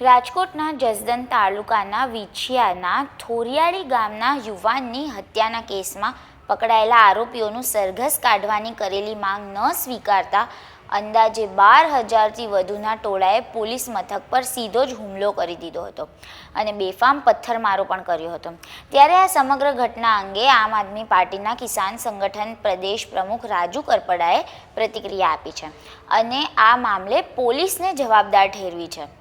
રાજકોટના જસદન તાલુકાના વિછિયાના થોરિયાળી ગામના યુવાનની હત્યાના કેસમાં પકડાયેલા આરોપીઓનું સરઘસ કાઢવાની કરેલી માંગ ન સ્વીકારતા અંદાજે બાર હજારથી વધુના ટોળાએ પોલીસ મથક પર સીધો જ હુમલો કરી દીધો હતો અને બેફામ પથ્થરમારો પણ કર્યો હતો. ત્યારે આ સમગ્ર ઘટના અંગે આમ આદમી પાર્ટીના કિસાન સંગઠન પ્રદેશ પ્રમુખ રાજુ કરપડાએ પ્રતિક્રિયા આપી છે અને આ મામલે પોલીસને જવાબદાર ઠેરવી છે.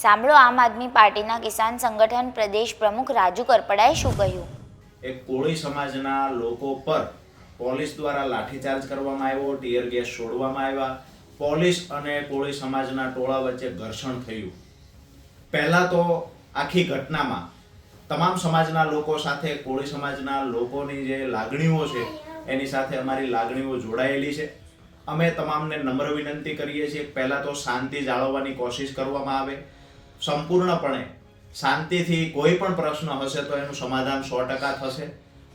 સાંભળો, આમ આદમી પાર્ટીના કિસાન સંગઠન પ્રદેશ પ્રમુખ રાજુ કરપડાએ શું કહ્યું? એક કોળી સમાજના લોકો પર પોલીસ દ્વારા લાઠીચાર્જ કરવામાં આવ્યો, ટીયર ગેસ છોડવામાં આવ્યા. પોલીસ અને કોળી સમાજના ટોળા વચ્ચે ઘર્ષણ થયું. પહેલાં તો આખી ઘટનામાં તમામ સમાજના લોકો સાથે, કોળી સમાજના લોકોની જે લાગણીઓ છે, એની સાથે અમારી લાગણીઓ જોડાયેલી છે. અમે તમામને નમ્ર વિનંતી કરીએ છીએ, પહેલાં તો શાંતિ જાળવવાની કોશિશ કરવામાં આવે. સંપૂર્ણપણે શાંતિથી કોઈ પણ પ્રશ્ન હશે તો એનું સમાધાન સો ટકા થશે.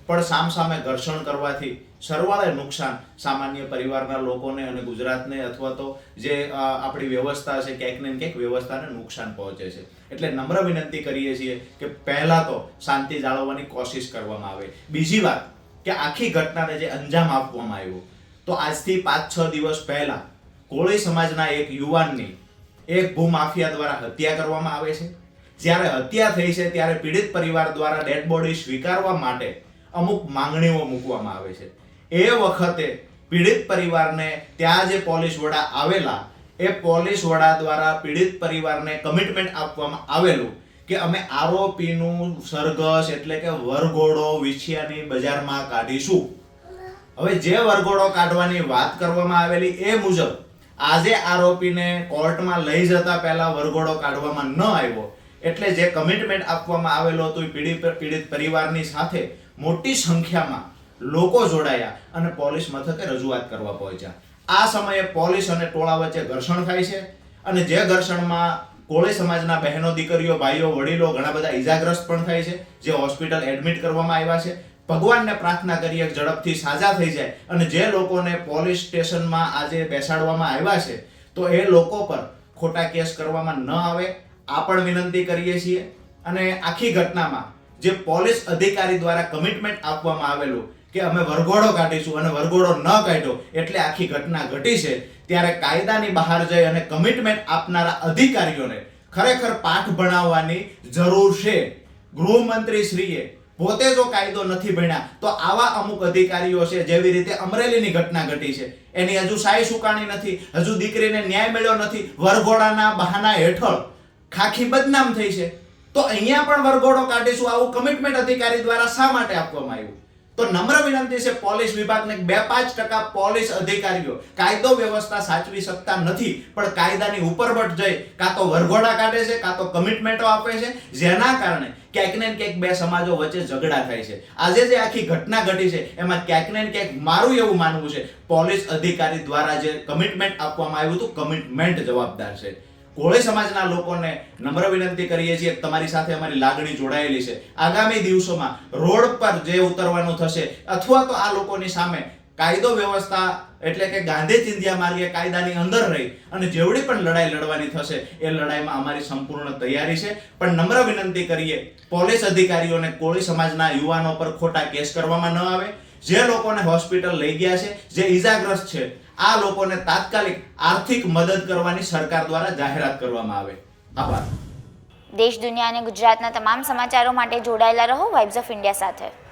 પણ સામસામે ઘર્ષણ કરવાથી સરવાળે નુકસાન સામાન્ય પરિવારના લોકોને અને ગુજરાતને અથવા તો જે આપણી વ્યવસ્થા છે ક્યાંક ને ક્યાંક વ્યવસ્થાને નુકસાન પહોંચે છે. એટલે નમ્ર વિનંતી કરીએ છીએ કે પહેલાં તો શાંતિ જાળવવાની કોશિશ કરવામાં આવે. બીજી વાત કે આખી ઘટનાને જે અંજામ આપવામાં આવ્યો. તો આજથી પાંચ છ દિવસ પહેલાં કોળી સમાજના એક યુવાનની એક ભૂમાફિયા દ્વારા હત્યા કરવામાં આવે છે. જ્યારે હત્યા થઈ છે, ત્યારે પીડિત પરિવાર દ્વારા ડેડ બોડી સ્વીકારવા માટે અમુક માંગણીઓ મૂકવામાં આવે છે. એ વખતે પીડિત પરિવારને ત્યાં જે પોલીસ વડા આવેલા, એ પોલીસ વડા દ્વારા પીડિત પરિવારને કમિટમેન્ટ આપવામાં આવેલું કે અમે આરોપીનું સરઘસ એટલે કે વરઘોડો વિછિયાની બજારમાં કાઢીશું. હવે જે વરઘોડો કાઢવાની વાત કરવામાં આવેલી એ મુજબ આજે આરોપીને કોર્ટમાં લઈ જતા પહેલા વરઘોડો કાઢવામાં ન આવ્યો. એટલે જે કમિટમેન્ટ આપવામાં આવેલો હતું પીડિત પીડિત પરિવારની સાથે મોટી સંખ્યામાં લોકો જોડાયા અને પોલીસ મથકે રજૂઆત કરવા પહોંચ્યા. આ સમયે પોલીસ અને ટોળા વચ્ચે ઘર્ષણ થાય છે અને જે ઘર્ષણમાં કોળી સમાજના બહેનો, દીકરીઓ, ભાઈઓ, વડીલો ઘણા બધા ઈજાગ્રસ્ત પણ થાય છે, જે હોસ્પિટલ એડમિટ કરવામાં આવ્યા છે. ભગવાનને પ્રાર્થના કરીએ ઝડપથી સાજા થઈ જાય અને જે લોકોને પોલીસ સ્ટેશનમાં આજે બેસાડવામાં આવ્યા છે, તો એ લોકો પર ખોટા કેસ કરવામાં ન આવે, આ પણ વિનંતી કરીએ છીએ. અને આખી ઘટનામાં જે પોલીસ અધિકારી દ્વારા કમિટમેન્ટ આપવામાં આવેલું કે અમે વરઘોડો કાઢીશું અને વરઘોડો ન કાઢ્યો એટલે આખી ઘટના ઘટી છે, ત્યારે કાયદાની બહાર જઈ અને કમિટમેન્ટ આપનારા અધિકારીઓને ખરેખર પાઠ ભણાવવાની જરૂર છે. ગૃહમંત્રી શ્રીએ પોતે જો કાયદો નથી ભણ્યા, તો આવા અમુક અધિકારીઓ છે, જેવી રીતે અમરેલીની ઘટના ઘટી છે. એની હજુ સાય સુકાણી નથી, હજુ દીકરીને ન્યાય મળ્યો નથી, વરઘોડાના બહાના હેઠળ ખાખી બદનામ થઈ છે. તો અહીંયા પણ વરઘોડો કાઢીશું, આવું કમિટમેન્ટ અધિકારી દ્વારા શા માટે આપવામાં આવ્યું? તો નમ્ર વિનંતી છે પોલીસ વિભાગને બે પાંચ ટકા પોલીસ અધિકારીઓ કાયદો વ્યવસ્થા સાચવી શકતા નથી, પણ કાયદાની ઉપરવટ જઈ કાં તો વરઘોડા કાઢે છે, કાં તો કમિટમેન્ટો આપે છે, જેના કારણે ક્યાંક ને ક્યાંક બે સમાજો વચ્ચે ઝઘડા થાય છે. આજે જે આખી ઘટના ઘટી છે, એમાં ક્યાંક ને ક્યાંક મારું એવું માનવું છે, પોલીસ અધિકારી દ્વારા જે કમિટમેન્ટ આપવામાં આવ્યું હતું કમિટમેન્ટ જવાબદાર છે. કોળી સમાજના લોકોને નમ્ર વિનંતી કરીએ છીએ, તમારી સાથે અમારી લાગણી જોડાયેલી છે. આગામી દિવસોમાં રોડ પર જે ઉતરવાનું થશે, અથવા તો આ લોકોની સામે કાયદો વ્યવસ્થા એટલે કે ગાંધી ચિંધ્યા માર્ગે કાયદાની અંદર રહી અને જેવડી પણ લડાઈ લડવાની થશે, એ લડાઈમાં અમારી સંપૂર્ણ તૈયારી છે. પણ નમ્ર વિનંતી કરીએ, પોલીસ અધિકારીઓને કોળી સમાજના યુવાનો પર ખોટા કેસ કરવામાં ન આવે. જે લોકોને હોસ્પિટલ લઈ ગયા છે, જે ઈજાગ્રસ્ત છે આ લોકોને તાત્કાલિક આર્થિક મદદ કરવાની સરકાર દ્વારા જાહેરાત કરવામાં આવે. આભાર. દેશ, દુનિયા અને ગુજરાતના તમામ સમાચારો માટે જોડાયેલા રહો. વાઇબ્સ ઓફ ઇન્ડિયા સાથે.